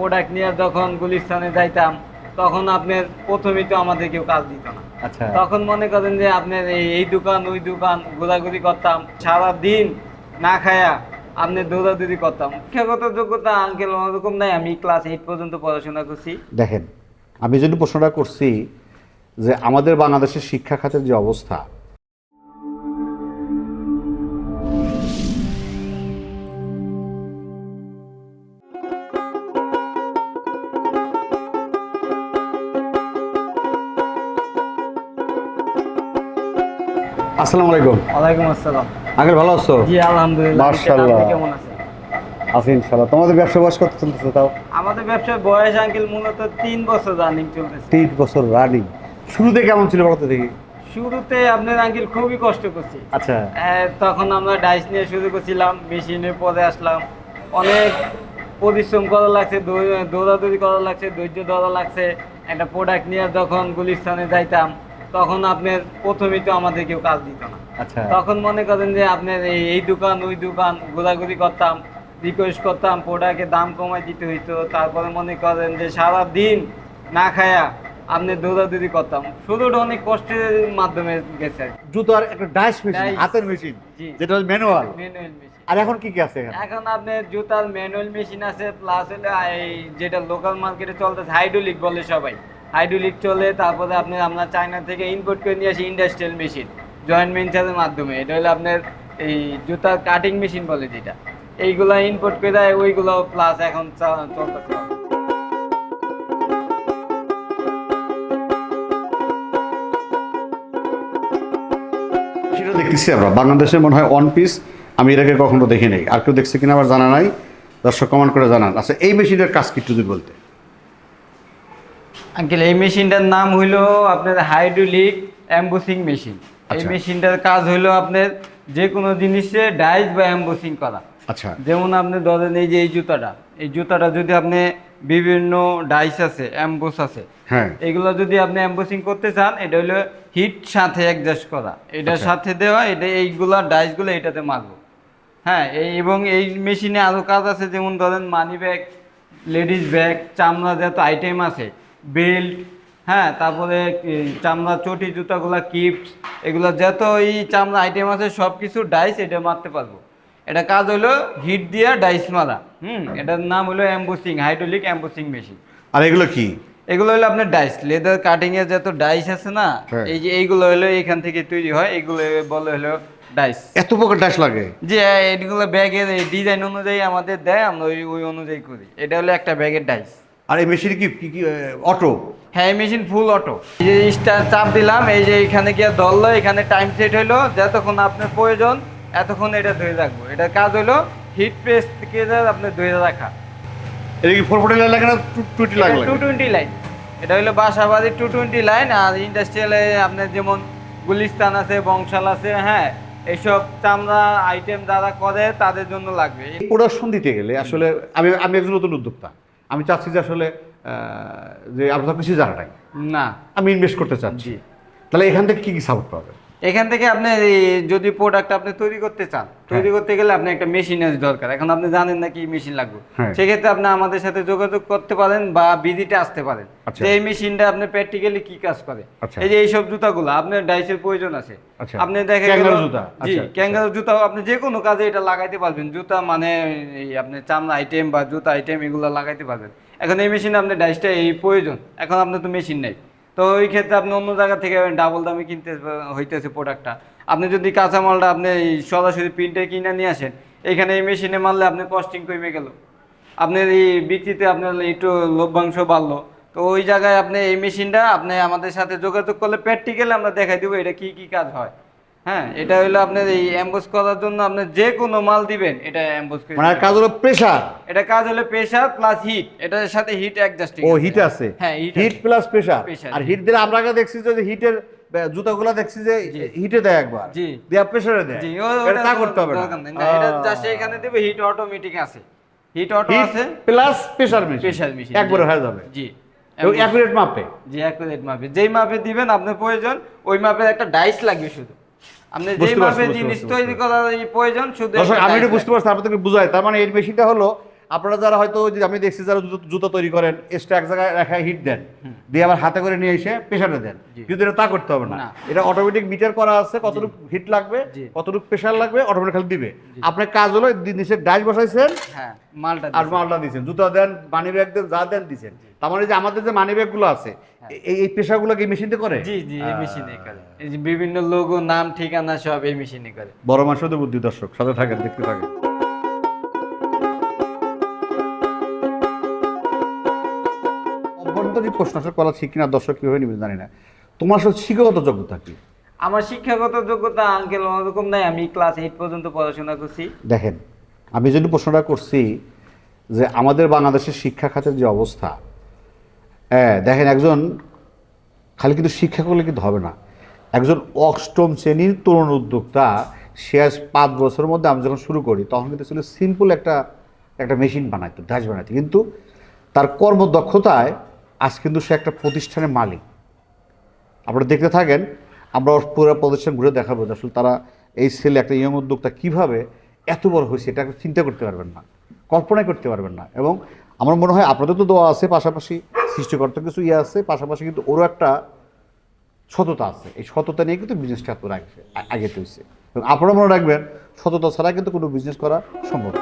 Product নিয়ে যখন গুলিস্তানে যাইতাম তখন আপনার প্রথমেই তো আমাদের কেউ কাজ দিত না। আচ্ছা। তখন মনে করেন যে আপনার এই দোকান ওই দোকান ঘোরাঘুরি করতাম। সারা দিন না খায়া আপনি দৌড়াদৌড়ি করতাম। শিক্ষাগত যোগ্যতা আঙ্কেল ওরকম নাই। আমি ক্লাস এইট পর্যন্ত পড়াশোনা করছি। দেখেন আমি যদি প্রশ্নটা করছি যে আমাদের বাংলাদেশের শিক্ষা খাতের যে অবস্থা আসসালামু আলাইকুম। ওয়ালাইকুম আসসালাম। আঙ্কেল ভালো আছো? জি আলহামদুলিল্লাহ। মাশাআল্লাহ। কেমন আছেন? আছি ইনশাল্লাহ তোমাদের ব্যবসা বয়স কত চলতেছে তাও? আমাদের ব্যবসার বয়স আঙ্কেল মূলত তিন বছর রানিং চলতেছে। তিন বছর রানিং শুরুতে কেমন ছিল বলতে দেখি। শুরুতে আপনার আঙ্কেল খুবই কষ্ট করছি। আচ্ছা। তখন আমরা ডাইস নিয়ে শুরু করছিলাম মেশিনে পরে আসলাম। অনেক পরিশ্রম করা লাগছে দৌড়াদৌড়ি করা লাগছে ধৈর্য ধরা লাগছে। একটা প্রোডাক্ট নিয়ে যখন গুলিস্তানে যাইতাম তখন আপনার প্রথমেই তো আমাদের কেউ কাজ দিত না। আচ্ছা। তখন মনে করেন যে আপনার এই দোকান ওই দোকান ঘোরাঘুরি করতাম রিকোয়েস্ট করতাম প্রোডাক্টের দাম কমাই দিতে হইতো। তারপরে মনে করেন যে সারা দিন না খায়া আপনি দৌড়াদৌড়ি করতাম। শুরুটা অনেক কষ্টের মাধ্যমে গেছে জুতার একটা ডাইস মেশিন। হাতের মেশিন যেটা ম্যানুয়াল ম্যানুয়াল মেশিন আর এখন কি কি আছে এখানে? আপনার জুতার ম্যানুয়াল মেশিন আছে প্লাস হলে এই যেটা লোকাল মার্কেটে চলতেছে হাইড্রোলিক বলে সবাই। হাইড্রোলিক চলে তারপরে আপনি আপনার চায়না থেকে ইম্পোর্ট করে নিয়ে আসি ইন্ডাস্ট্রিয়াল মেশিন জয়েন্ট ভেঞ্চারের মাধ্যমে। এটা হলো আপনার এই জুতার কাটিং মেশিন বলে যেটা। এইগুলা ইম্পোর্ট করে দেয় ওইগুলো প্লাস এখন চলতেছে। দেখতেছি আমরা। বাংলাদেশের মনে হয় ওয়ান পিস আমি এর আগে কখনো দেখি নাই আর কেউ দেখছে কিনা আবার জানা নাই। দর্শক কমেন্ট করে জানান। আচ্ছা এই মেশিনের কাজ কি যদি বলতে আঙ্কেল এই মেশিনটার নাম হইল আপনার হাইড্রোলিক অ্যাম্বুসিং মেশিন। এই আচ্ছা। মেশিনটার কাজ হইল আপনার যে কোনো জিনিসে ডাইস বা অ্যাম্বুসিং করা। আচ্ছা। যেমন আপনি ধরেন এই যে এই জুতাটা এই জুতাটা যদি আপনি বিভিন্ন ডাইস আছে অ্যাম্বোস আছে হ্যাঁ। এগুলো যদি আপনি অ্যাম্বোসিং করতে চান এটা হলো হিট সাথে অ্যাডজাস্ট করা। এটার আচ্ছা। সাথে দেওয়া এটা এইগুলা ডাইসগুলো এটাতে মারবো হ্যাঁ এই এবং এই মেশিনে আরও কাজ আছে যেমন ধরেন মানি ব্যাগ লেডিস ব্যাগ চামড়া যত আইটেম আছে। বেল্ট হ্যাঁ তারপরে চামড়া চটি জুতাগুলা কিপস এগুলো যত এই চামড়া আইটেম আছে সব কিছু ডাইস এটা মারতে পারব। এটা কাজ হলো হিট দিয়ে ডাইস মারা হুম এটার নাম হলো অ্যাম্বোসিং হাইড্রোলিক অ্যাম্বোসিং মেশিন আর এগুলো কি? এগুলো হলো আপনার ডাইস লেদার কাটিং এর যত ডাইস আছে না হ্যাঁ। এই যে এইগুলো হলো এখান থেকে তৈরি হয় এগুলো বলে হলো ডাইস এত প্রকার ডাইস লাগে? যে এইগুলো ব্যাগের ডিজাইন অনুযায়ী আমাদের দেয় আমরা ওই ওই অনুযায়ী করি। এটা হলো একটা ব্যাগের ডাইস আর এই মেশিন কি কি- অটো হ্যাঁ এই মেশিন ফুল অটো এই যে স্টার চাপ দিলাম এই যে এখানে গিয়ে ধরলো এখানে টাইম সেট হলো যতক্ষণ আপনার প্রয়োজন এতক্ষণ এটা ধরে রাখব। এটার কাজ হলো হিট প্রেস থেকে আপনার ধরে রাখা। এটা কি ফোর ফোর্টি লাগে না টুটি লাগে? টু টোয়েন্টি লাইন এটা হলো বাসাবাড়ির টু টোয়েন্টি লাইন আর ইন্ডাস্ট্রিয়ালে আপনার যেমন গুলিস্তান আছে বংশাল আছে হ্যাঁ এইসব চামড়া আইটেম যারা করে তাদের জন্য লাগবে। প্রোডাকশন দিতে গেলে আসলে আমি আমি একজন নতুন উদ্যোক্তা। আমি চাচ্ছি যে আসলে যে আপনার কিছু জানা নাই না। আমি ইনভেস্ট করতে চাচ্ছি। তাহলে এখান থেকে কী কী সাপোর্ট পাবে এখান থেকে আপনি যদি প্রোডাক্ট আপনি তৈরি করতে চান তৈরি করতে গেলে আপনি একটা মেশিনের দরকার। এখন আপনি জানেন না কি মেশিন লাগবে। হ্যাঁ। সেক্ষেত্রে আপনি আমাদের সাথে যোগাযোগ করতে পারেন বা ভিজিটে আসতে পারেন আচ্ছা। যে এই মেশিনটা আপনি প্র্যাকটিক্যালি কি কাজ করে। আচ্ছা। এই যে এইসব জুতাগুলো আপনার ডাইসের প্রয়োজন আছে। আচ্ছা। আপনি দেখেন ক্যাঙ্গারু জুতা, জি ক্যাঙ্গারু জুতা আপনি যে কোনো কাজে এটা লাগাইতে পারবেন। জুতা মানে আপনি চামড়া আইটেম বা জুতা আইটেম এগুলো লাগাইতে পারবেন। এখন এই মেশিনে আপনার ডাইসটা এই প্রয়োজন। এখন আপনার তো মেশিন নেই। তো ওই ক্ষেত্রে আপনি অন্য জায়গা থেকে ডাবল দামে কিনতে হইতেছে প্রোডাক্টটা আপনি যদি কাঁচামালটা আপনি সরাসরি প্রিন্টে কিনে নিয়ে আসেন, এখানে এই মেশিনে মারলে আপনি কস্টিং কমে গেল। আপনার এই বিক্রিতে আপনার একটু লভ্যাংশ বাড়লো। তো ওই জায়গায় আপনি এই মেশিনটা আপনি আমাদের সাথে যোগাযোগ করলে প্র্যাকটিক্যালি আমরা দেখাই দেবো এটা কি কি কাজ হয়। হ্যাঁ এটা হলো আপনার এই অ্যাম্বোস করার জন্য আপনি যে কোনো মাল দিবেন এটা অ্যাম্বোস করে মানে কাজ হলো প্রেশার এটা কাজ হলো প্রেসার প্লাস হিট এটার সাথে হিট অ্যাডজাস্টিং ও হিট আছে। হ্যাঁ হিট হিট প্লাস Pressure, আর হিট দিলে আমরা আগে দেখছি যে হিটের জুতাগুলো দেখছি যে হিটে দেয় একবার। জি। দেয়া প্রেসারে দেয়। জি এটা তা করতে হবে না। না এটা জাস্ট এখানে দিবে হিট অটোমেটিক আছে। হিট অটো আছে। Plus pressure machine pressure machine একবারে হয়ে যাবে। জি। অ্যাকুরেট মাপে জি অ্যাকুরেট মাপে যেই মাপে দিবেন আপনার প্রয়োজন ওই মাপের একটা ডাইস লাগবে শুধু। আপনি যেভাবে জিনিস তৈরি করার প্রয়োজন শুধু আমি এটা বুঝতে পারছি আপনাদেরকে বুঝাই। তার মানে এই মেশিনটা হলো আপনারা যারা হয়তো আমি দেখছি যারা জুতো- তৈরি করেন এক্সট্রা এক জায়গায় রেখা হিট দেন দিয়ে আবার হাতে করে নিয়ে এসে প্রেশারে দেন। কিন্তু এটা তা করতে হবে না। এটা অটোমেটিক মিটার করা আছে কতটুকু হিট লাগবে কতটুকু প্রেশার লাগবে অটোমেটিক খালি দিবে। আপনার কাজ হলো নিচে ডাইস বসাইছেন হ্যাঁ মালটা আর মালটা দিচ্ছেন জুতা দেন মানি ব্যাগ দেন যা দেন দিচ্ছেন তার মানে যে আমাদের যে মানি ব্যাগগুলো আছে এই এই পেশাগুলো কি মেশিনতে করে? জি জি এই মেশিনে করে। এই যে বিভিন্ন লোগো নাম ঠিকানা সব এই মেশিনে করে। বড় মাসুদের বুদ্ধি দর্শক সাথে থাকেন দেখতে থাকেন। অভ্যন্তরীণ প্রশ্ন আসলে করা ঠিক কিনা দর্শক কীভাবে নিবেন জানি না। তোমার আসলে শিক্ষাগত যোগ্যতা কি? আমার শিক্ষাগত যোগ্যতা আঙ্কেল ওরকম নাই আমি ক্লাস এইট পর্যন্ত পড়াশোনা করছি। দেখেন আমি যদি প্রশ্নটা করছি যে আমাদের বাংলাদেশের শিক্ষা খাতের যে অবস্থা হ্যাঁ দেখেন একজন খালি কিন্তু শিক্ষা করলে কিন্তু হবে না। একজন অষ্টম শ্রেণির তরুণ উদ্যোক্তা আজ পাঁচ বছরের মধ্যে আমি যখন শুরু করি তখন কিন্তু ছিল সিম্পল একটা একটা মেশিন বানাইতো ডাচ বানাইতো। কিন্তু তার কর্মদক্ষতায় আজ কিন্তু সে একটা প্রতিষ্ঠানের মালিক। আপনারা দেখতে থাকেন, আমরা পুরো প্রতিষ্ঠান ঘুরে দেখাবো আসলে তারা এই ছেলে একটা ইয়ং উদ্যোক্তা কীভাবে এত বড় হয়েছে, এটা চিন্তা করতে পারবেন না, কল্পনাই করতে পারবেন না। এবং আমার মনে হয় আপনাদের তো দোয়া আছে, পাশাপাশি সৃষ্টিকর্তা কিছু ইয়ে আছে, পাশাপাশি কিন্তু ওরও একটা সততা আছে। এই সততা নিয়ে কিন্তু বিজনেসটা এত আগে আগে হয়েছে। এবং আপনারা মনে রাখবেন, সততা ছাড়া কিন্তু কোনো বিজনেস করা সম্ভব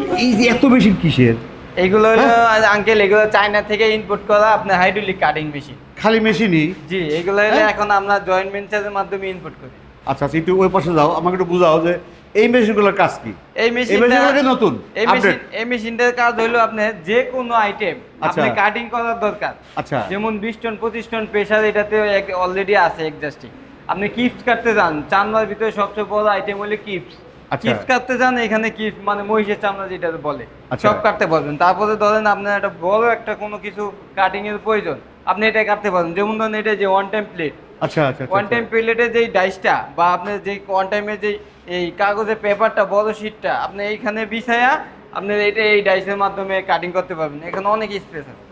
না এই যে এত বেশি কিসের? এইগুলো হলো আঙ্কেল এগুলো চায়না থেকে ইম্পোর্ট করা আপনার হাইড্রোলিক কাটিং মেশিন খালি মেশিনই জি এগুলো হলো হ্যাঁ? এখন আমরা জয়েন্ট মাধ্যমে ইম্পোর্ট করি। আচ্ছা আচ্ছা একটু ওই পাশে যাও আমাকে একটু বুঝাও যে এই মেশিনগুলোর কাজ কি? এই মেশিনটা নতুন এই মেশিন এই মেশিনটার কাজ হলো আপনার যে কোনো আইটেম আচ্ছা। আপনি কাটিং করার দরকার। আচ্ছা। যেমন বিশ টন পঁচিশ টন প্রেশার এটাতে অলরেডি আছে এক্সাস্টিং আপনি কিপস কাটতে যান চামড়ার ভিতরে সবচেয়ে বড় আইটেম হলো কিপস আচ্ছা। কাটতে যান এখানে কিপস মানে মহিষের চামড়া যেটা বলে। আচ্ছা। সব কাটতে পারবেন। তারপরে ধরেন আপনার একটা বড় একটা কোনো কিছু কাটিং এর প্রয়োজন আপনি এটা কাটতে পারবেন। যেমন ধরেন এটা যে ওয়ান টাইম প্লেট আচ্ছা আচ্ছা ওয়ান টাইম প্লেটের যেই ডাইসটা বা আপনার যে ওয়ান টাইমের যে এই কাগজের পেপারটা বড় শিটটা আপনি এইখানে বিছায়া আপনি এটা এই ডাইসের মাধ্যমে কাটিং করতে পারবেন। এখানে অনেক স্পেস আছে।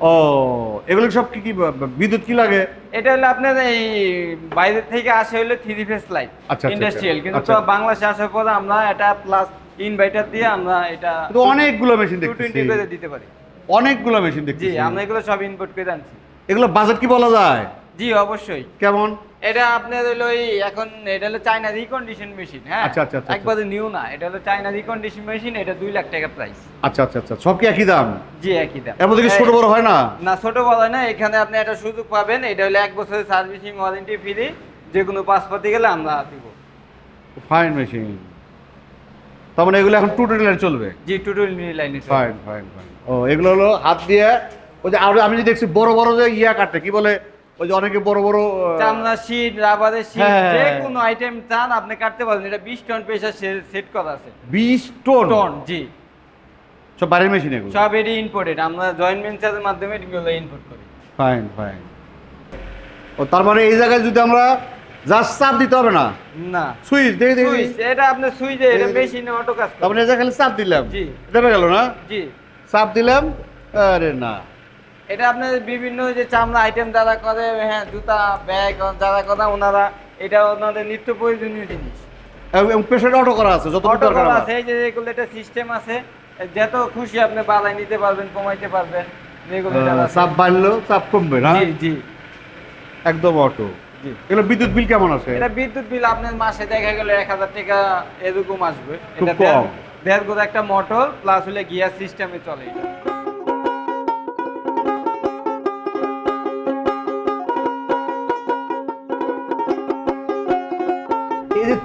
ও এগুলো সব কি কি বিদ্যুৎ কি লাগে? এটা হলো আপনার এই বাইরে থেকে আসে হলো থ্রি ফেস লাইট ইন্ডাস্ট্রিয়াল কিন্তু আচ্ছা। বাংলাদেশে আসার পর আমরা এটা প্লাস ইনভার্টার দিয়ে আমরা এটা কিন্তু অনেকগুলো মেশিন দেখতেছি। টোয়েন্টি করে দিতে পারি। অনেকগুলো মেশিন জি আমরা এগুলো সব ইনপুট করে আনছি। এগুলো বাজেট কি বলা যায়? জি অবশ্যই। কেমন? এটা আপনার হলো এখন এটা হলো চায়না রিকন্ডিশন মেশিন হ্যাঁ? আচ্ছা, আচ্ছা, আচ্ছা, একবারে নিউ না এটা হলো চায়না রিকন্ডিশন মেশিন এটা দুই লাখ টাকা প্রাইস আচ্ছা আচ্ছা আচ্ছা সব কি একই দাম? জি একই দাম। এর মধ্যে কি ছোট বড় হয় না? না ছোট বড় হয় না এখানে আপনি একটা সুযোগ পাবেন এটা হলো এক বছরের সার্ভিসিং ওয়ারেন্টি ফ্রি যে কোনো পাসপোর্টে গেলে আমরা দিব। ফাইন মেশিন তার মানে এগুলো এখন টু টোটাল চলবে? জি টুটুল লাইনে ফাইন ফাইন ফাইন ও এগুলো হলো হাত দিয়ে ওই যে আমি যে দেখছি বড় বড় যে ইয়া কাটে কি বলে? ওই যে অনেকে বড় বড় চামড়া শীট রাবারের শীট হ্যাঁ। যে কোনো আইটেম চান আপনি কাটতে পারবেন। এটা বিশ টন প্রেশার সেট করা আছে। বিশ টন? টন জি। সব বাড়ির মেশিন এগুলো? সব এটি ইম্পোর্টেড আমরা জয়েন্ট ভেঞ্চারের মাধ্যমে এগুলো ইম্পোর্ট করি। ফাইন ফাইন ও তার মানে এই জায়গায় যদি আমরা জাস্ট চাপ দিতে হবে না? না। সুইচ দেখে দেখে। সুইচ এটা আপনার সুইচে এটা মেশিনে অটো কাজ করে। মানে এই জায়গায় খালি চাপ দিলাম। জি। দেবে গেল না? জি। চাপ দিলাম? আরে না। এটা আপনার বিভিন্ন যে চামড়া আইটেম যারা করে হ্যাঁ জুতা ব্যাগ যারা করে ওনারা এটা ওনাদের নিত্য প্রয়োজনীয় জিনিস। এবং প্রেশারটা অটো করা আছে যত অটো করা আছে এই যে রেগুলেটর সিস্টেম আছে যত খুশি আপনি বাড়াই নিতে পারবেন কমাইতে পারবেন চাপ বাড়লো চাপ কমবে না? জি জি। একদম অটো জি। এগুলো বিদ্যুৎ বিল কেমন আছে? এটা বিদ্যুৎ বিল আপনার মাসে দেখা গেল এক হাজার টাকা এরকম আসবে। এটা দেড় একটা মোটর প্লাস হলে গিয়ার সিস্টেমে চলে। এটা।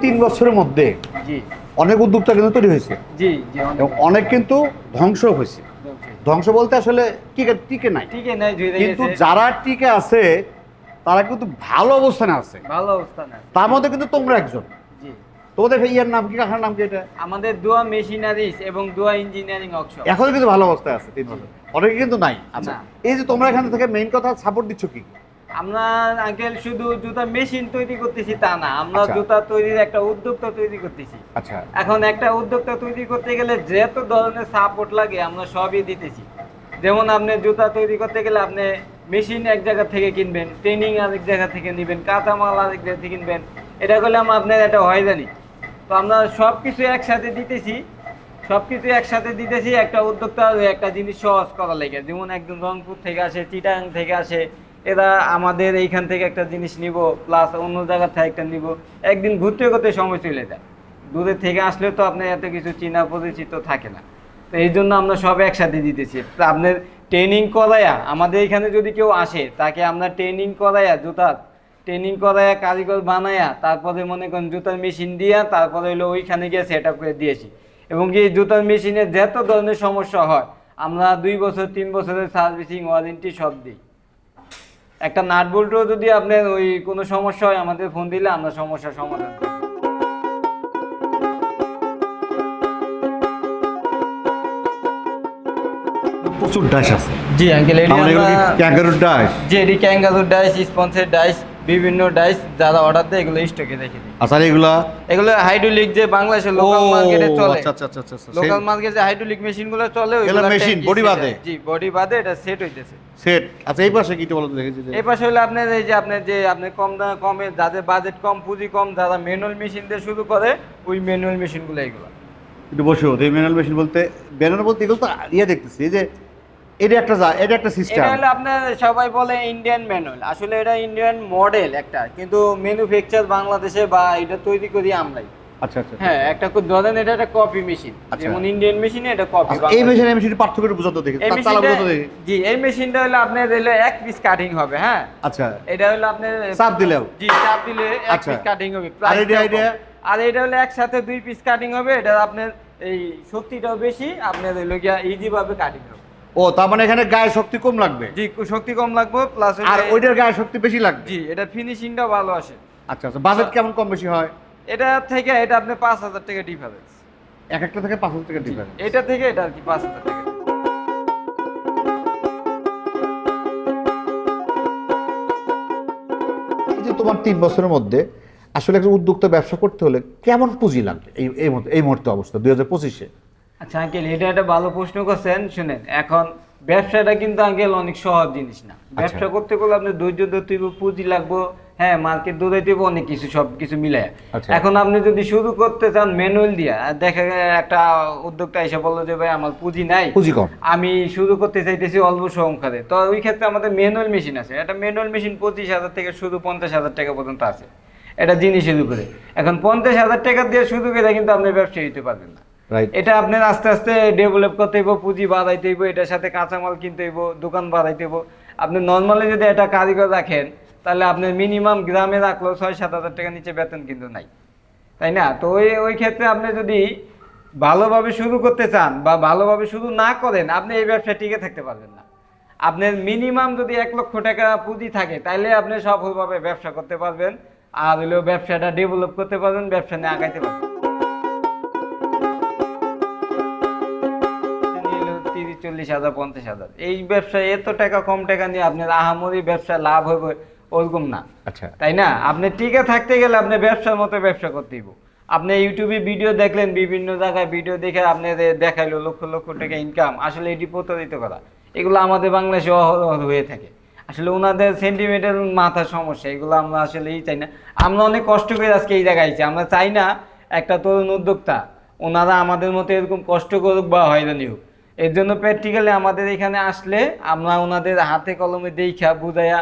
তিন বছরের মধ্যে অনেক উদ্যোক্তা কিন্তু তৈরি হয়েছে। অনেক। কিন্তু ধ্বংস হয়েছে। ধ্বংস বলতে আসলে টিকে টিকে নাই। কিন্তু যারা টিকে আছে তারা কিন্তু ভালো অবস্থানে আছে। ভালো অবস্থানে তার মধ্যে কিন্তু তোমরা একজন। তোমাদের ইয়ার নাম কি? কাকার নাম কি এটা? আমাদের দোয়া মেশিনারিজ এবং দোয়া ইঞ্জিনিয়ারিং ওয়ার্কশপ। এখন কিন্তু ভালো অবস্থায় আছে তিন বছর অনেকে কিন্তু নাই। আচ্ছা এই যে তোমরা এখান থেকে মেইন কথা সাপোর্ট দিচ্ছ কি? আমরা আঙ্কেল শুধু জুতা মেশিন তৈরি করতেছি তা না আমরা আচ্ছা। জুতা তৈরির একটা উদ্যোক্তা তৈরি করতেছি। আচ্ছা। এখন একটা উদ্যোক্তা তৈরি করতে গেলে যত ধরনের সাপোর্ট লাগে আমরা সবই দিতেছি। যেমন আপনি জুতা তৈরি করতে গেলে আপনি মেশিন এক জায়গা থেকে কিনবেন ট্রেনিং আরেক জায়গা থেকে নেবেন কাঁচামাল আরেক জায়গা থেকে কিনবেন এটা করলে আমার আপনার এটা হয় জানি তো আমরা সব কিছু একসাথে দিতেছি সব কিছু একসাথে দিতেছি একটা উদ্যোক্তা একটা জিনিস সহজ করা লেগে। যেমন একজন রংপুর থেকে আসে চিটাং থেকে আসে এরা আমাদের এইখান থেকে একটা জিনিস নিব প্লাস অন্য জায়গা থেকে একটা নিব। একদিন ঘুরতে ঘুরতে সময় চলে যায়। দূরে থেকে আসলে তো আপনার এত কিছু চিনা পরিচিত থাকে না। তো এই জন্য আমরা সব একসাথে দিতেছি। আপনার ট্রেনিং করায়া, আমাদের এখানে যদি কেউ আসে, তাকে আমরা ট্রেনিং করায়া জুতার ট্রেনিং করায়া কারিগর বানায়া, তারপরে মনে করেন জুতার মেশিন দিয়া, তারপরে হলো ওইখানে গিয়ে সেট করে দিয়েছি। এবং কি জুতার মেশিনের যত ধরনের সমস্যা হয়, আমরা দুই বছর, তিন বছরের সার্ভিসিং ওয়ারেন্টি সব দিই। একটা নাট বল্টও যদি আপনার ওই কোনো সমস্যা হয় আমাদের ফোন দিলে আমরা সমস্যার সমাধান করি। প্রচুর ডাইস আছে। জি আঙ্কেল এটি আমার ক্যাঙ্গারুর ডাইস জি এটি ক্যাঙ্গারুর ডাইস স্পন্সের ডাইস বিভিন্ন ডাইস যারা অর্ডার দেয় এগুলো স্টকে রেখে দিই। আচ্ছা এগুলা? এগুলো হাইড্রোলিক যে বাংলাদেশের লোকাল মার্কেটে চলে। আচ্ছা আচ্ছা আচ্ছা আচ্ছা লোকাল মার্কেটে যে হাইড্রোলিক মেশিনগুলো চলে ওইগুলো body set বাদে? জি বডি বাদে এটা সেট হইতেছে। সেট আচ্ছা এই পাশে কি বলতে দেখেছি এই পাশে হলো আপনার এই যে আপনার যে আপনার কম দামে কমে যাদের বাজেট কম পুঁজি কম যারা ম্যানুয়াল মেশিন দিয়ে শুরু করে ওই ম্যানুয়াল মেশিনগুলো এগুলো একটু বসে এই ম্যানুয়াল মেশিন বলতে ব্যানার বলতে এগুলো তো ইয়ে দেখতেছি এই যে এটা একটা যা এটা একটা সিস্টেম এটা হলো আপনার সবাই বলে ইন্ডিয়ান ম্যানুয়াল আসলে এটা ইন্ডিয়ান মডেল একটা কিন্তু ম্যানুফ্যাকচার বাংলাদেশে বা এটা তৈরি করি আমরাই। আচ্ছা আচ্ছা। হ্যাঁ একটা ধরেন এটা একটা কপি মেশিন আচ্ছা। যেমন ইন্ডিয়ান মেশিনে এটা কপি এই মেশিন এই মেশিন পার্থক্য বুঝাতে দেখি চালা মেশিনটা বুঝাতে দেখি। জি এই মেশিনটা হলো আপনার হলো এক পিস কাটিং হবে হ্যাঁ? আচ্ছা। এটা হলো আপনার চাপ দিলেও? জি চাপ দিলে এক। পিস কাটিং হবে আর এটা- টাও আর এটা হলো একসাথে দুই পিস কাটিং হবে এটা আপনার এই শক্তিটাও বেশি আপনার হলো গিয়া ইজি ভাবে কাটিং হবে। ও তার মানে এখানে গায়ে শক্তি কম লাগবে? জি শক্তি কম লাগবে প্লাস আর ওইটার গায়ে শক্তি বেশি লাগবে? জি এটা ফিনিশিংটাও ভালো আসে। আচ্ছা আচ্ছা বাজেট কেমন কম বেশি হয়? এটা থেকে এটা আপনি পাঁচ হাজার টাকা ডিফারেন্স এক একটা থেকে পাঁচ হাজার টাকা ডিফারেন্স এটা থেকে এটা আর কি পাঁচ হাজার টাকা। তোমার তিন বছরের মধ্যে আসলে একটা উদ্যোক্তা ব্যবসা করতে হলে কেমন পুঁজি লাগবে? এই এই মুহূর্তে অবস্থা দুই হাজার পঁচিশে? আচ্ছা আঙ্কেল এটা একটা ভালো প্রশ্ন করছেন শুনেন এখন ব্যবসাটা কিন্তু আঙ্কেল অনেক সহজ জিনিস না। ব্যবসা করতে গেলে আপনার ধৈর্য ধরতে পুঁজি লাগবে হ্যাঁ মার্কেট দৌড়াইতে হবে অনেক কিছু সব কিছু মিলায় আচ্ছা। এখন আপনি যদি শুরু করতে চান ম্যানুয়াল দিয়া দেখা গেল একটা উদ্যোক্তা এসে বলল যে ভাই আমার পুঁজি নাই। পুঁজি কম। আমি শুরু করতে চাইতেছি অল্প সংখ্যাতে তো ওই ক্ষেত্রে আমাদের ম্যানুয়াল মেশিন আছে। একটা ম্যানুয়াল মেশিন পঁচিশ হাজার থেকে শুরু পঞ্চাশ হাজার টাকা পর্যন্ত আছে। এটা জিনিসের উপরে। এখন পঞ্চাশ হাজার টাকা দিয়ে শুরু করে কিন্তু আপনি ব্যবসা দিতে পারবেন না। এটা আপনার আস্তে আস্তে ডেভেলপ করতে হইব, পুঁজি বাড়াইতে হইব, এটার সাথে কাঁচামাল কিনতে হইব, দোকান বাড়াইতে হইব। আপনি নর্মালি যদি একটা কারিগর রাখেন, তাহলে আপনার মিনিমাম গ্রামে রাখলেও ছয় সাত হাজার টাকা নিচে বেতন কিন্তু নাই। তাই না? তো ওই ওই ক্ষেত্রে আপনি যদি ভালোভাবে শুরু করতে চান বা ভালোভাবে শুরু না করেন, আপনি এই ব্যবসা টিকে থাকতে পারবেন না। আপনার মিনিমাম যদি এক লক্ষ টাকা পুঁজি থাকে তাহলে আপনি সফলভাবে ব্যবসা করতে পারবেন, আর হলো ব্যবসাটা ডেভেলপ করতে পারবেন, ব্যবসা নিয়ে আগাইতে পারবেন। চল্লিশ হাজার পঞ্চাশ হাজার। এই ব্যবসায় এত টাকা কম টাকা নিয়ে আপনার আহামরি ব্যবসা লাভ হবে ওরকম না। আচ্ছা। তাই না? আপনি টিকে থাকতে গেলে আপনি ব্যবসার মতো ব্যবসা করতে হইব। আপনি ইউটিউবে ভিডিও দেখলেন বিভিন্ন জায়গায় ভিডিও দেখে আপনি দেখাইলো লক্ষ লক্ষ টাকা ইনকাম আসলে এটি প্রতারিত করা। এগুলো আমাদের বাংলাদেশে অহরহ হয়ে থাকে। আসলে ওনাদের সেন্টিমেন্টের মাথার সমস্যা এগুলো আমরা আসলে এই চাই না। আমরা অনেক কষ্ট করে আজকে এই জায়গায় আইছি। আমরা চাই না একটা তরুণ উদ্যোক্তা ওনারা আমাদের মতো এরকম কষ্ট করুক বা হয়রানি হোক। এর জন্য প্র্যাকটিক্যালি আমাদের এখানে আসলে আমরা ওনাদের হাতে কলমে দেখা বুঝাইয়া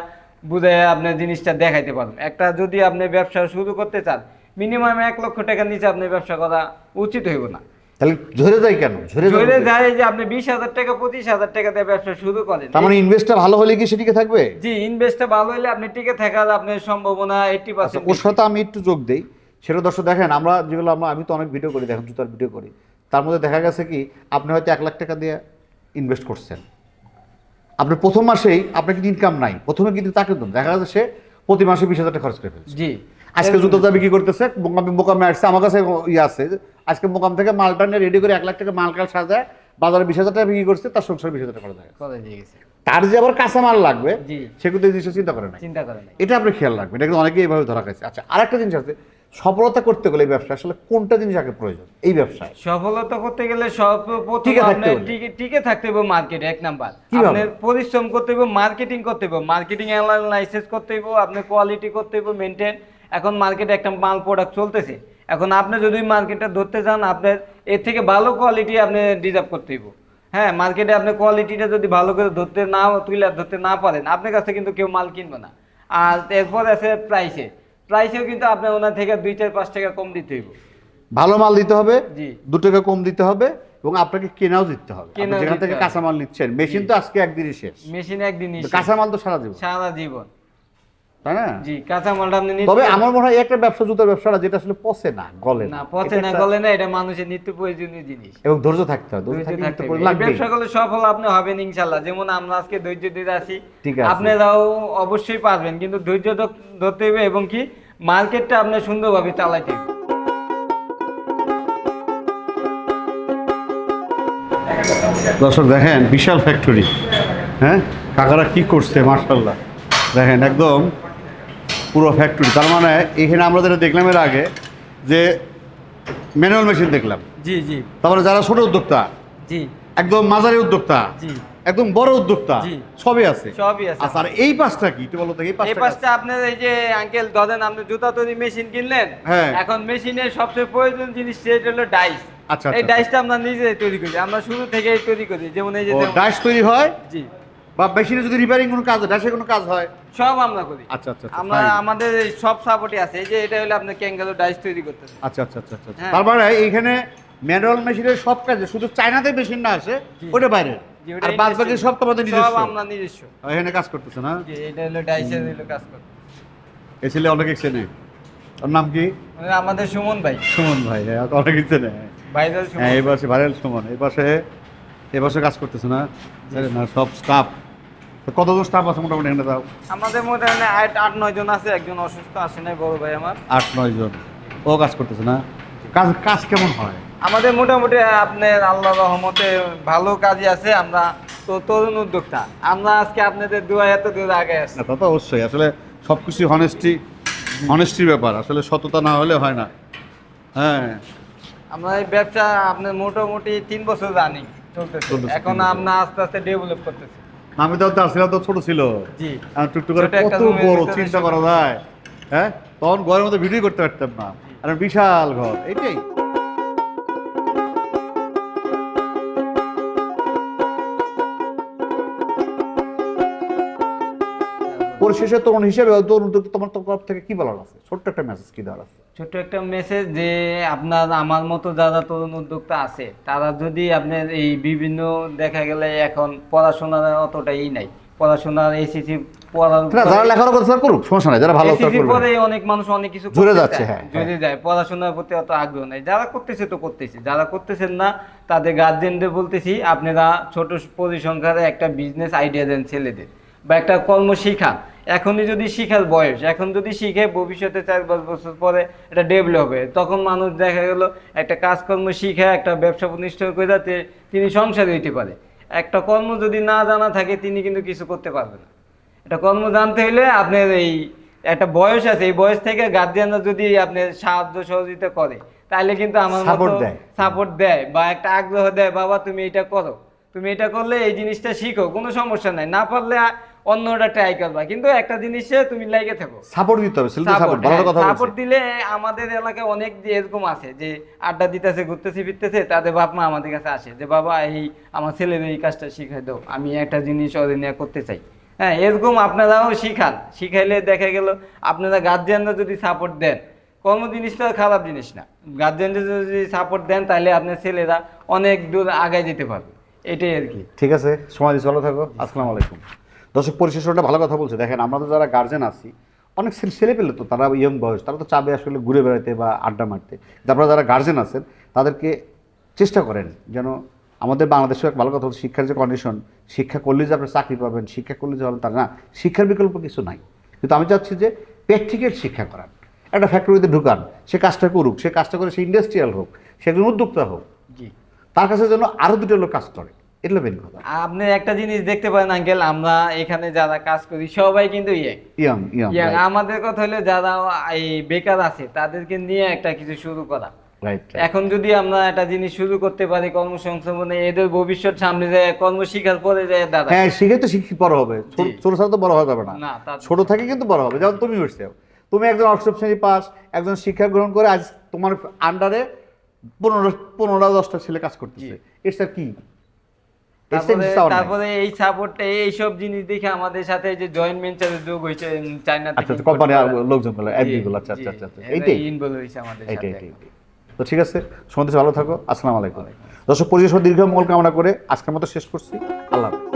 বুঝাইয়া আপনার জিনিসটা দেখাইতে পারবেন। একটা যদি আপনি ব্যবসা শুরু করতে চান মিনিমাম এক লক্ষ টাকার নিচে আপনি ব্যবসা করা উচিত হইব না। তাহলে ঝরে যায় কেন? ঝরে ধরে যায় যে আপনি বিশ হাজার টাকা পঁচিশ হাজার টাকা দিয়ে ব্যবসা শুরু করেন। তার মানে ইনভেস্টটা ভালো হলে কি সেটিকে থাকবে? জি ইনভেস্টটা ভালো হলে আপনি টিকে থাকার আপনার সম্ভাবনা এইটি আচ্ছা পার্সেন্ট ওর সাথে আমি একটু যোগ দেই। সেটা দর্শক দেখেন আমরা যেগুলো আমরা আমি তো অনেক ভিডিও করি দেখেন জুতার ভিডিও করি। তার মধ্যে দেখা গেছে কি আপনি হয়তো এক লাখ টাকা দিয়ে ইনভেস্ট করছেন। আপনার প্রথম মাসেই আপনার কিন্তু ইনকাম নাই। প্রথমে কিন্তু তাকে দেন। দেখা যাচ্ছে সে প্রতি মাসে বিশ হাজার টাকা খরচ করে ফেলছে। জি। আজকে জুতো দাবি কি করতেছে মোকামে মোকামে আসছে। আমার কাছে ইয়ে আছে আজকে মোকাম থেকে মালটা নিয়ে রেডি করে এক লাখ টাকা মাল কাল সাজায় বাজারে বিশ হাজার টাকা বিক্রি করছে তার সংসার বিশ হাজার টাকা গেছে। তার যে আবার কাঁচা মাল লাগবে জি। সে কিন্তু এই জিনিসটা চিন্তা করে না চিন্তা করে নাই। এটা আপনি খেয়াল রাখবেন। এটা কিন্তু অনেকেই এইভাবে ধরা খাইছে। আচ্ছা আরেকটা জিনিস আছে। সফলতা করতে গেলে ব্যবসা আসলে কোনটা জিনিস আগে প্রয়োজন? এই ব্যবসায়। সফলতা করতে গেলে সব টিকে থাকতে হবে। টিকে টিকে থাকতে হবে মার্কেটে এক নাম্বার? আপনার পরিশ্রম করতে হবে মার্কেটিং করতে হবে মার্কেটিং অ্যানালাইসিস করতে হবে আপনার কোয়ালিটি করতে হবে মেনটেন এখন মার্কেটে একটা মাল প্রোডাক্ট চলতেছে। এখন আপনি যদি মার্কেটটা ধরতে চান আপনার এর থেকে ভালো কোয়ালিটি আপনি ডিজার্ভ করতে হইব। হ্যাঁ মার্কেটে আপনি কোয়ালিটিটা যদি ভালো করে ধরতে না তুলে ধরতে না পারেন আপনার কাছে কিন্তু কেউ মাল কিনবে না। আর এরপর আছে প্রাইসে প্রাইসেও কিন্তু আপনার ওনার থেকে দুই চার পাঁচ টাকা কম দিতে হইব। ভালো মাল দিতে হবে জি। দু টাকা কম দিতে হবে এবং আপনাকে কেনাও দিতে হবে। যেখান থেকে। কাঁচামাল নিচ্ছেন মেশিন তো আজকে একদিনই শেষ। মেশিন একদিনই কাঁচামাল তো সারা জীবন। সারা জীবন। তাই না? জি আপনি তবে আমার মনে হয় একটা ব্যবসা জুতার ব্যবসাটা যেটা আসলে পচে না গলে না। পচে না গলে না এটা মানুষের নিত্য প্রয়োজনীয় জিনিস। এবং ধৈর্য থাকতে হবে ধৈর্য থাকতে হবে। ব্যবসা করলে সফল আপনি হবেন যেমন আমরা আজকে ধৈর্য দিতে। আপনারাও অবশ্যই পারবেন কিন্তু ধৈর্য ধরতে হবে এবং কি মার্কেটটা আপনি সুন্দরভাবে চালাইতে হবে। দর্শক দেখেন বিশাল ফ্যাক্টরি হ্যাঁ? কাকারা কি করছে মার্শাল্লাহ দেখেন একদম পুরো ফ্যাক্টরি তার মানে এখানে আমরা যেটা দেখলাম এর আগে যে ম্যানুয়াল মেশিন দেখলাম। জি জি। তারপরে যারা ছোট উদ্যোক্তা জি। একদম মাঝারি উদ্যোক্তা জি। একদম বড় উদ্যোক্তা সবই আছে। সবই আছে। আচ্ছা আর এই পাশটা কি? একটু বলো তো এই এই পাশটা পাশটা আপনার এই যে আঙ্কেল ধরেন আপনি জুতা তৈরি মেশিন কিনলেন হ্যাঁ। এখন মেশিনের সবচেয়ে প্রয়োজন জিনিস সেটা হলো ডাইস আচ্ছা, এই আচ্ছা। ডাইসটা আমরা নিজে তৈরি করি আমরা শুরু থেকেই তৈরি করি। যেমন এই যে ডাইস তৈরি হয়? জি। বা মেশিনে যদি রিপেয়ারিং কোনো কাজ হয় ডাইসে কোনো কাজ হয়? সব আমরা করি। আচ্ছা আচ্ছা আচ্ছা, আমরা আমাদের এই সব সাপোর্টই আছে। এই যে এটা হলো আপনার ক্যাঙ্গারু ডাইস তৈরি করতেছে। আচ্ছা আচ্ছা আচ্ছা আচ্ছা। হ্যাঁ। তার মানে এইখানে ম্যানুয়াল মেশিনের সব কাজে শুধু চায়নাতে মেশিন না আসে ওটা বাইরে। আর বাদ বাকি সব তোমাদের সব আমরা নিজস্ব। এখানে কাজ করতেছে না? জি, এটা হলো ডাইসের হলো কাজ করে এই ছেলে অনেক চেনে ওর নাম কি? আমাদের সুমন ভাই। সুমন ভাই হ্যাঁ অনেক চেনে ভাইজান সুমন। হ্যাঁ এই পাশে ভাইরাল সুমন এই পাশে এই পাশে কাজ করতেছে না? না সব স্টাফ কতজন স্টাফ আছে মোটামুটি এখানে তাও? আমাদের মধ্যে আট আট নয় জন আছে একজন অসুস্থ আসে নাই বড় ভাই আমার। আট নয় জন। ও কাজ করতেছে না? কাজ কাজ কেমন হয়? আমাদের মোটামুটি আপনার আল্লাহ রহমতে ভালো কাজই আছে আমরা তো তরুণ উদ্যোক্তা। আমরা আজকে আপনাদের দোয়া এত দূর আগে আসছি। না তা তো অবশ্যই। আসলে সব কিছুই হনেস্টি হনেস্টির ব্যাপার। আসলে সততা না হলে হয় না। হ্যাঁ। আমরা এই ব্যবসা আপনার মোটামুটি তিন বছর রানিং চলতেছে। এখন। আমরা আস্তে আস্তে ডেভেলপ করতেছি। আমি তো আসছিলাম তো ছোট ছিল টুকটুক করে কত বড় চিন্তা করা যায় হ্যাঁ তখন ঘরের মধ্যে ভিডিও করতে পারতাম না আর বিশাল ঘর এইটাই পরিশেষে তরুণ হিসেবে তরুণ তোমার তরফ থেকে কি বলার আছে ছোট্ট একটা মেসেজ কি দেওয়ার আছে ছোট্ট একটা মেসেজ যে আপনার আমার মতো যারা তরুণ উদ্যোক্তা আছে তারা যদি আপনার এই বিভিন্ন দেখা গেলে এখন পড়াশোনার অতটাই নাই। পড়াশোনার এসিসি যারা লেখাপড়া করতে করুক সমস্যা নাই যারা ভালো তারা এসিসি করবে পরে অনেক মানুষ অনেক কিছু জুড়ে যাচ্ছে, হ্যাঁ, জুড়ে যায় পড়াশোনার প্রতি অত আগ্রহ নেই। যারা করতেছে তো করতেছে যারা করতেছেন না তাদের গার্জেনদের বলতেছি আপনারা ছোট পরিসংখ্যারে একটা বিজনেস আইডিয়া দেন ছেলেদের বা একটা কর্ম শিখান এখনই যদি শিখার বয়স এখন যদি শিখে ভবিষ্যতে চার পাঁচ বছর পরে এটা ডেভেলপ হবে তখন মানুষ দেখা গেল একটা কাজকর্ম শিখে একটা ব্যবসা প্রতিষ্ঠা করে যাতে তিনি সংসারী হইতে পারে। একটা কর্ম যদি না জানা থাকে তিনি কিন্তু কিছু করতে পারবে না। এটা কর্ম জানতে হলে আপনার এই একটা বয়স আছে এই বয়স থেকে গার্জিয়ানরা যদি আপনার সাহায্য সহযোগিতা করে তাহলে কিন্তু আমার Support দেয়। সাপোর্ট দেয় বা একটা আগ্রহ দেয় বাবা তুমি এটা করো। তুমি এটা করলে এই জিনিসটা শিখো কোনো সমস্যা নাই। না পারলে আ- অন্যটা ট্রাই করবা। কিন্তু একটা জিনিসে তুমি লাইগে থাকো। সাপোর্ট দিতে হবে সাপোর্ট ভালো কথা সাপোর্ট দিলে আমাদের এলাকায় অনেক যে এরকম আছে যে আড্ডা দিতেছে ঘুরতেছে ফিরতেছে তাদের বাপ মা আমাদের কাছে আসে যে বাবা এই আমার ছেলের এই কাজটা শিখাই দাও আমি একটা জিনিস ওদের নিয়ে করতে চাই। হ্যাঁ এরকম আপনারাও শিখান। শিখাইলে দেখা গেল আপনারা গার্জিয়ানরা যদি সাপোর্ট দেন কর্ম জিনিসটা খারাপ জিনিস না। গার্জিয়ানরা যদি সাপোর্ট দেন তাহলে আপনার ছেলেরা অনেক দূর আগায় যেতে পারবে। এটাই আর কি। ঠিক আছে সময় ভালো থাকো। আসসালামু আলাইকুম। দর্শক পরিশেষে ওটা ভালো কথা বলছে। দেখেন আমরা তো যারা গার্জেন আছি অনেক ছেলে পেলে তো তারা ইয়ং বয়স তারা তো চাবে আসলে ঘুরে বেড়াতে বা আড্ডা মারতে। আপনারা যারা গার্জেন আছেন তাদেরকে চেষ্টা করেন যেন আমাদের বাংলাদেশেও এক ভালো কথা হচ্ছে শিক্ষার যে কন্ডিশন শিক্ষা করলে যে আপনি চাকরি পাবেন শিক্ষা করলে যে হবেন তার না শিক্ষার বিকল্প কিছু নাই। কিন্তু আমি চাচ্ছি যে প্র্যাকটিক্যাল শিক্ষা করান একটা ফ্যাক্টরিতে ঢুকান সে কাজটা করুক সে কাজটা করে সে ইন্ডাস্ট্রিয়াল হোক সে একজন উদ্যোক্তা হোক জি। তার কাছে যেন আরও দুটো লোক কাজ করে। এটা মেন কথা আপনি একটা জিনিস দেখতে পারেন আঙ্কেল আমরা এখানে যারা কাজ করি সবাই কিন্তু ইয়ে। ইয়াং ইয়াং আমাদের কথা হলো যারা এই বেকার আছে তাদেরকে নিয়ে একটা কিছু শুরু করা। এখন যদি আমরা একটা জিনিস শুরু করতে পারি কর্মসংস্থাপনে এদের ভবিষ্যৎ সামনে যায় কর্ম শিখার পরে যায় দাদা। হ্যাঁ শিখে তো শিখি বড় হবে। ছোট ছোট ছাড়া তো বড় হওয়া যাবে না। ছোট থেকে কিন্তু বড় হবে। যেমন তুমি হচ্ছে তুমি একজন অষ্টম শ্রেণি পাস একজন শিক্ষা গ্রহণ করে আজ তোমার আন্ডারে পনেরো পনেরো দশটা ছেলে কাজ করতেছে। স্যার কি? তারপরে এই এই সব জিনিস দেখে আমাদের সাথে যে জয়েন্ট ভেঞ্চারে যোগ হয়েছে চায়না আচ্ছা কোম্পানি লোকজনগুলো আচ্ছা আচ্ছা আচ্ছা আচ্ছা। এইটাই। ইনভলভ হয়েছে আমাদের সাথে তো ঠিক আছে সন্দেশ ভালো থাকো আসসালামু আলাইকুম। দর্শক পরিবেশ দীর্ঘ মঙ্গল কামনা করে আজকের মতো শেষ করছি। আল্লাহ হাফেজ।